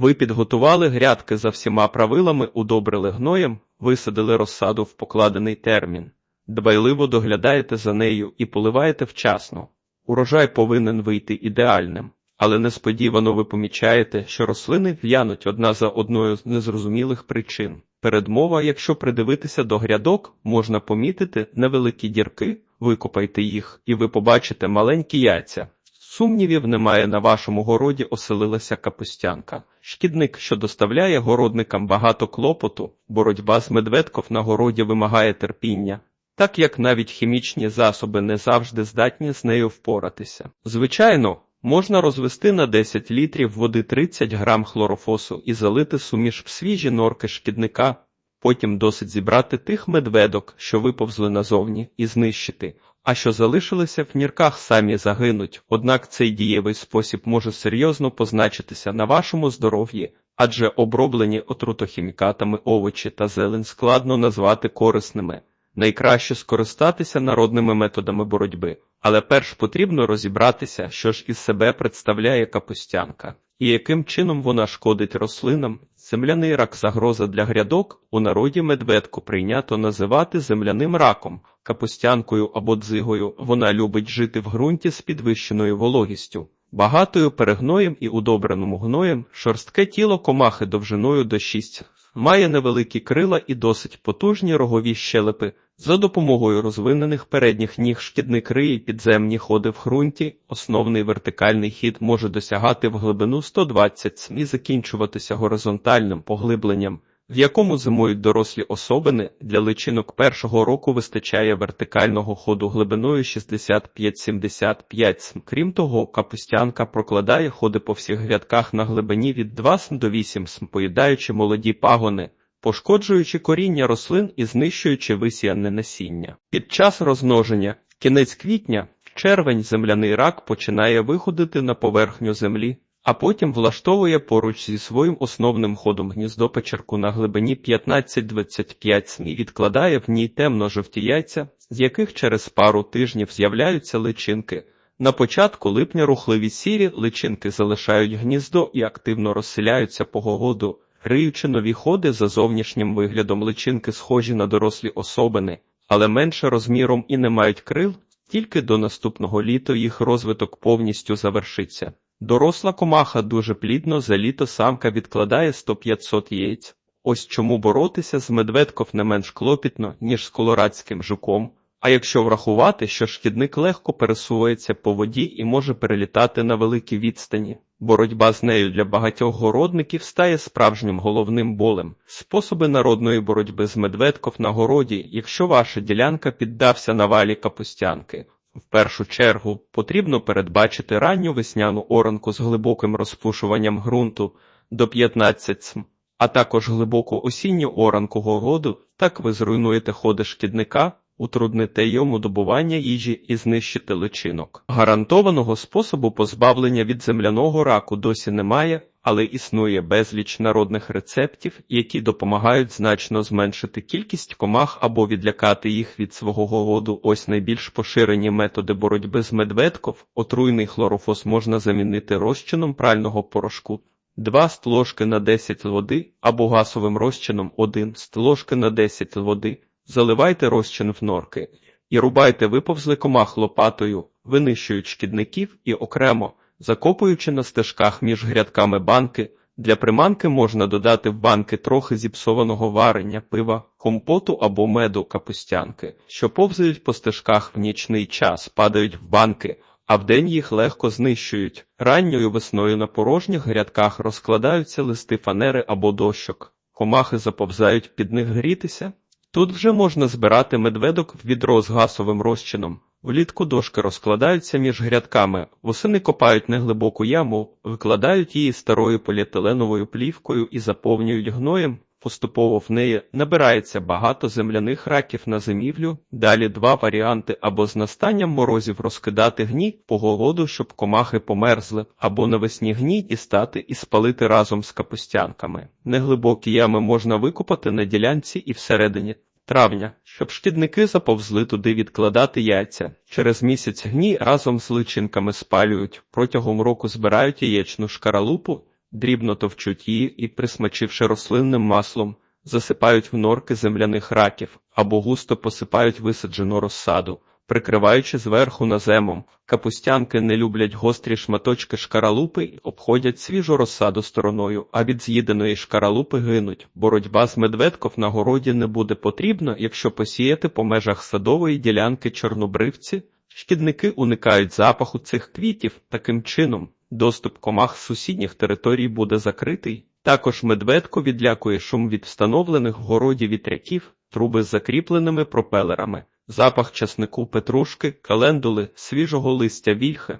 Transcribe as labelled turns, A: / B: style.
A: Ви підготували грядки за всіма правилами, удобрили гноєм, висадили розсаду в покладений термін. Дбайливо доглядаєте за нею і поливаєте вчасно. Урожай повинен вийти ідеальним, але несподівано ви помічаєте, що рослини в'януть одна за одною з незрозумілих причин. Передмова, якщо придивитися до грядок, можна помітити невеликі дірки, викопайте їх, і ви побачите маленькі яйця. Сумнівів немає, на вашому городі оселилася капустянка. Шкідник, що доставляє городникам багато клопоту, боротьба з медведков на городі вимагає терпіння, так як навіть хімічні засоби не завжди здатні з нею впоратися. Звичайно, можна розвести на 10 літрів води 30 грам хлорофосу і залити суміш в свіжі норки шкідника, потім досить зібрати тих медведок, що виповзли назовні, і знищити. А що залишилися в нірках, самі загинуть. Однак цей дієвий спосіб може серйозно позначитися на вашому здоров'ї, адже оброблені отрутохімікатами овочі та зелень складно назвати корисними. Найкраще скористатися народними методами боротьби, але перш потрібно розібратися, що ж із себе представляє капустянка, і яким чином вона шкодить рослинам. Земляний рак загроза для грядок у народі медведку прийнято називати земляним раком, капустянкою або дзигою. Вона любить жити в ґрунті з підвищеною вологістю. Багатою перегноєм і удобреному гноєм шорстке тіло комахи довжиною до 6 має невеликі крила і досить потужні рогові щелепи. За допомогою розвинених передніх ніг шкідник риє підземні ходи в ґрунті. Основний вертикальний хід може досягати в глибину 120 см і закінчуватися горизонтальним поглибленням, в якому зимують дорослі особини. Для личинок першого року вистачає вертикального ходу глибиною 65-75 см. Крім того, капустянка прокладає ходи по всіх грядках на глибині від 2 см до 8 см, поїдаючи молоді пагони пошкоджуючи коріння рослин і знищуючи висіяне насіння. Під час розмноження, кінець квітня, червень земляний рак починає виходити на поверхню землі, а потім влаштовує поруч зі своїм основним ходом гніздо печерку на глибині 15-25 см і відкладає в ній темно-жовті яйця, з яких через пару тижнів з'являються личинки. На початку липня рухливі сірі личинки залишають гніздо і активно розселяються по гогоду. Риючи нові ходи за зовнішнім виглядом личинки схожі на дорослі особини, але менше розміром і не мають крил, тільки до наступного літа їх розвиток повністю завершиться. Доросла комаха дуже плідно за літо самка відкладає 100-500 яєць. Ось чому боротися з медведков не менш клопітно, ніж з колорадським жуком. А якщо врахувати, що шкідник легко пересувається по воді і може перелітати на великі відстані, боротьба з нею для багатьох городників стає справжнім головним болем. Способи народної боротьби з медведков на городі, якщо ваша ділянка піддався навалі капустянки. В першу чергу потрібно передбачити ранню весняну оранку з глибоким розпушуванням ґрунту до 15 см, а також глибоку осінню оранку городу, так ви зруйнуєте ходи шкідника, утрудните йому добування їжі і знищите личинок. Гарантованого способу позбавлення від земляного раку досі немає, але існує безліч народних рецептів, які допомагають значно зменшити кількість комах або відлякати їх від свого голоду. Ось найбільш поширені методи боротьби з медведков. Отруйний хлорофос можна замінити розчином прального порошку. 2 стложки на 10 води або гасовим розчином 1 стложки на 10 води. Заливайте розчин в норки і рубайте виповзли комах лопатою, винищують шкідників і окремо, закопуючи на стежках між грядками банки. Для приманки можна додати в банки трохи зіпсованого варення, пива, компоту або меду капустянки, що повзають по стежках в нічний час, падають в банки, а вдень їх легко знищують. Ранньою весною на порожніх грядках розкладаються листи фанери або дощок. Комахи заповзають під них грітися. Тут вже можна збирати медведок в відро з гасовим розчином. Влітку дошки розкладаються між грядками, восени копають неглибоку яму, викладають її старою поліетиленовою плівкою і заповнюють гноєм. Поступово в неї набирається багато земляних раків на зимівлю. Далі два варіанти або з настанням морозів розкидати гній по голоду, щоб комахи померзли, або навесні гній дістати і спалити разом з капустянками. Неглибокі ями можна викопати на ділянці і всередині травня, щоб шкідники заповзли туди відкладати яйця. Через місяць гній разом з личинками спалюють, протягом року збирають яєчну шкаралупу дрібно товчуть її і, присмачивши рослинним маслом, засипають в норки земляних раків або густо посипають висаджену розсаду, прикриваючи зверху наземом. Капустянки не люблять гострі шматочки шкаралупи і обходять свіжу розсаду стороною, а від з'їденої шкаралупи гинуть. Боротьба з медведков на городі не буде потрібна, якщо посіяти по межах садової ділянки чорнобривці. Шкідники уникають запаху цих квітів, таким чином доступ комах з сусідніх територій буде закритий. Також медведко відлякує шум від встановлених в городі вітряків, труби з закріпленими пропелерами, запах часнику петрушки, календули, свіжого листя вільхи,